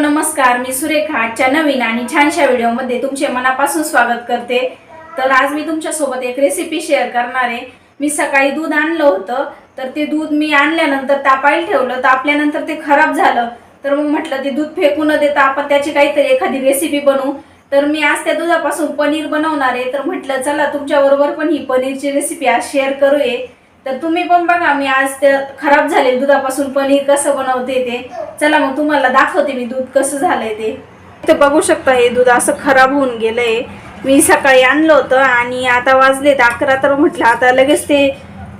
नमस्कार मी सुरेखा आजच्या नवीन आणि छानशा व्हिडिओमध्ये तुमचे मनापासून स्वागत करते. तर आज मी तुमच्यासोबत एक रेसिपी शेअर करणार आहे. मी सकाळी दूध आणलं होतं तर ते दूध मी आणल्यानंतर तापायला ठेवलं. तापल्यानंतर ते खराब झालं. तर मग म्हटलं ते दूध फेकू न देता आपण त्याची काहीतरी एखादी रेसिपी बनवू. तर मी आज त्या दुधापासून पनीर बनवणार आहे. तर म्हटलं चला तुमच्याबरोबर पण ही पनीरची रेसिपी आज शेअर करूये. तर तुम्ही पण बघा मी आज ते खराब झाले दुधापासून पनीर कसं बनवते ते. चला मग तुम्हाला दाखवते मी दूध कसं झालंय ते. ते बघू शकता हे दूध असं खराब होऊन गेलंय. मी सकाळी आणलं होतं आणि आता वाजलेत अकरा तर म्हटलं आता लगेच ते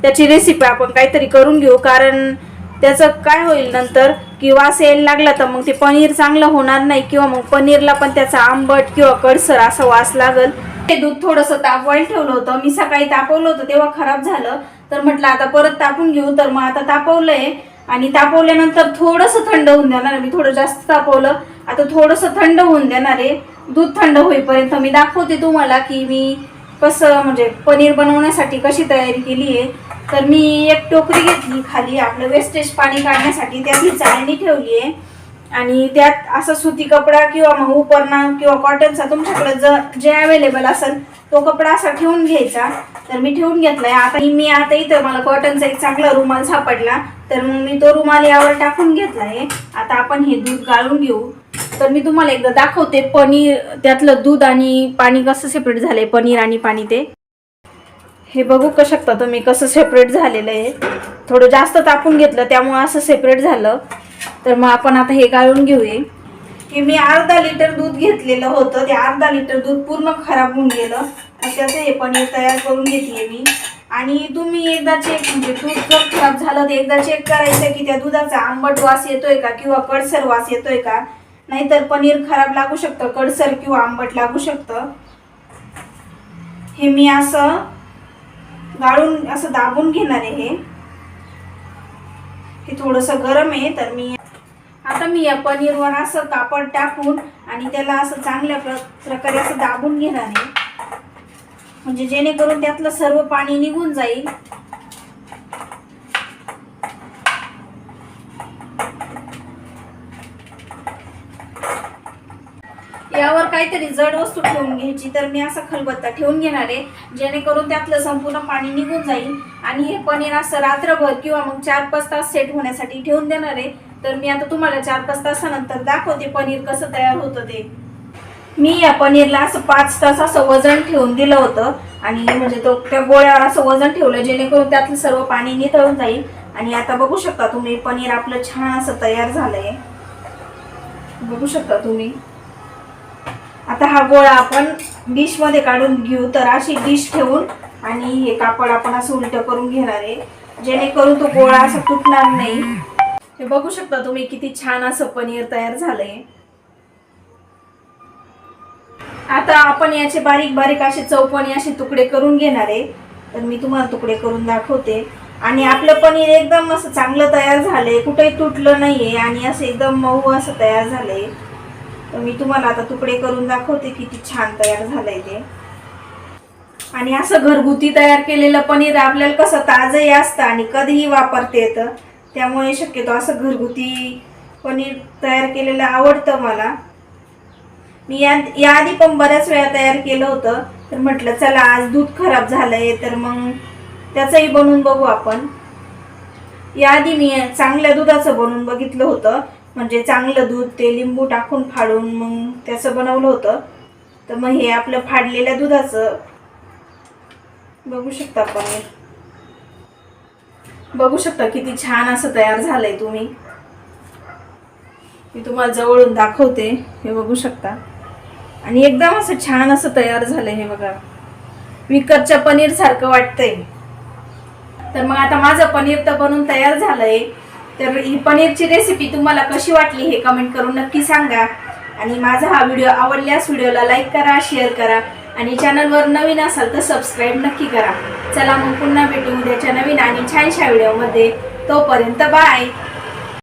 त्याची रेसिपी आपण काहीतरी करून घेऊ. कारण त्याचं काय होईल नंतर की वास यायला लागला तर मग ते पनीर चांगलं होणार नाही किंवा मग पनीरला पण त्याचा आंबट किंवा कडसर असा वास लागल. ते दूध थोडंसं तापवायला ठेवलं होतं. मी सकाळी तापवलं होतं तेव्हा खराब झालं. तर म्हटलं आता परत तापून घेऊ. तर मग आता तापवलंय. आणि तापवल्यानंतर थोडंसं थंड होऊन देणार आहे. मी थोडं जास्त तापवलं. आता थोडंसं थंड होऊन देणार आहे. दूध थंड होईपर्यंत मी दाखवते तुम्हाला की मी कसं म्हणजे पनीर बनवण्यासाठी कशी तयारी केली आहे. तर मी एक टोकरी घेतली खाली. आपलं वेस्टेज पाणी काढण्यासाठी त्यातली चाळणी ठेवली आहे. आणि त्यात असा सुती कपडा किंवा मग उपरणा किंवा कॉटनचा तुमच्याकडे ज जे अवेलेबल असेल तो कपडा असा ठेवून घ्यायचा. तर मी ठेवून घेतलाय. आता मी आता इथं मला कॉटनचा एक चांगला रुमाल सापडला. तर मग मी तो रुमाल यावर टाकून घेतलाय. आता आपण हे दूध गाळून घेऊ. तर मी तुम्हाला एकदा दाखवते पनीर त्यातलं दूध आणि पाणी कसं सेपरेट झालंय पनीर आणि पाणी ते. हे बघू का शकता तुम्ही कसं सेपरेट झालेलं आहे. थोडं जास्त तापून घेतलं त्यामुळे असं सेपरेट झालं. तर मग आपण आता हे गाळून घेऊया. हे मी अर्धा लिटर दूध घेतलेलं होतं. ते अर्धा लिटर दूध पूर्ण खराब होऊन गेलं. असे त्याचं हे पनीर तयार करून घेतले मी. आणि तुम्ही एकदा चेक म्हणजे दूध जर खराब झालं तर एकदा चेक करायचं की त्या दुधाचा आंबट वास येतोय का किंवा कडसर वास येतोय का? नाहीतर पनीर खराब लागू शकतं कडसर किंवा आंबट लागू शकतं. हे मी असं गाळून असं दाबून घेणार आहे हे. हे थोडंसं गरम आहे तर मी आता मी या पनीरवर असं कापड टाकून आणि त्याला असं चांगल्या प्र प्रकारे असं दाबून घेणार आहे. म्हणजे जेणेकरून त्यातलं सर्व पाणी निघून जाईल. त्यावर काहीतरी जड वस्तू ठेवून घ्यायची. तर मी असा खलबत्ता ठेवून घेणार आहे जेणेकरून त्यातलं संपूर्ण पाणी निघून जाईल. आणि हे पनीर असं रात्रभर किंवा मग चार पाच तास सेट होण्यासाठी ठेवून देणार आहे. तर मी आता तुम्हाला चार पाच तासानंतर दाखवते पनीर कसं तयार होतं ते. मी या पनीरला असं पाच तास असं वजन ठेवून दिलं होतं. आणि म्हणजे तो त्या गोळ्यावर असं वजन ठेवलं जेणेकरून त्यातलं सर्व पाणी निथळून जाईल. आणि आता बघू शकता तुम्ही पनीर आपलं छान असं तयार झालंय. बघू शकता तुम्ही. आता हा गोळा आपण डिशमध्ये काढून घेऊ. तर अशी डिश ठेवून आणि हे कापड आपण असं उलट करून घेणार आहे. जेणेकरून तो गोळा असा तुटणार नाही. हे बघू शकता तुम्ही किती छान असं पनीर तयार झालंय. आता आपण याचे बारीक बारीक असे चौपणी असे तुकडे करून घेणार आहे. तर मी तुम्हाला तुकडे करून दाखवते. आणि आपलं पनीर एकदम असं चांगलं तयार झालंय. कुठेही तुटलं नाहीये आणि असं एकदम मऊ असं तयार झालंय. तर मी तुम्हाला आता तुकडे करून दाखवते किती छान तयार झालंय ते. आणि असं घरगुती तयार केलेलं पनीर आपल्याला कसं ताजंही असतं आणि कधीही वापरता येतं. त्यामुळे शक्यतो असं घरगुती पनीर तयार केलेलं आवडतं मला. मी या याआधी पण बऱ्याच वेळा तयार केलं होतं. तर म्हटलं चला आज दूध खराब झालंय तर मग त्याचंही बनवून बघू आपण. याआधी मी चांगल्या दुधाचं बनवून बघितलं होतं. म्हणजे चांगलं दूध ते लिंबू टाकून फाडून मग त्याचं बनवलं होतं. तर मग हे आपलं फाडलेल्या दुधाचं बघू शकता पनीर बघू शकता किती छान असं तयार झालंय तुम्ही. मी तुम्हाला जवळून दाखवते हे बघू शकता. आणि एकदम असं छान असं तयार झालंय हे बघा. विकतच्या पनीर सारखं वाटतंय. तर मग आता माझं पनीर तर बनून तयार झालंय. तर ही पनीरची रेसिपी तुम्हाला कशी वाटली हे कमेंट करून नक्की सांगा. आणि माझा हा व्हिडिओ आवडल्यास व्हिडिओला लाईक करा शेअर करा. आणि चॅनलवर नवीन असाल तर सबस्क्राईब नक्की करा. चला मग पुन्हा भेटू उद्याच्या नवीन आणि छानशा व्हिडिओमध्ये तोपर्यंत बाय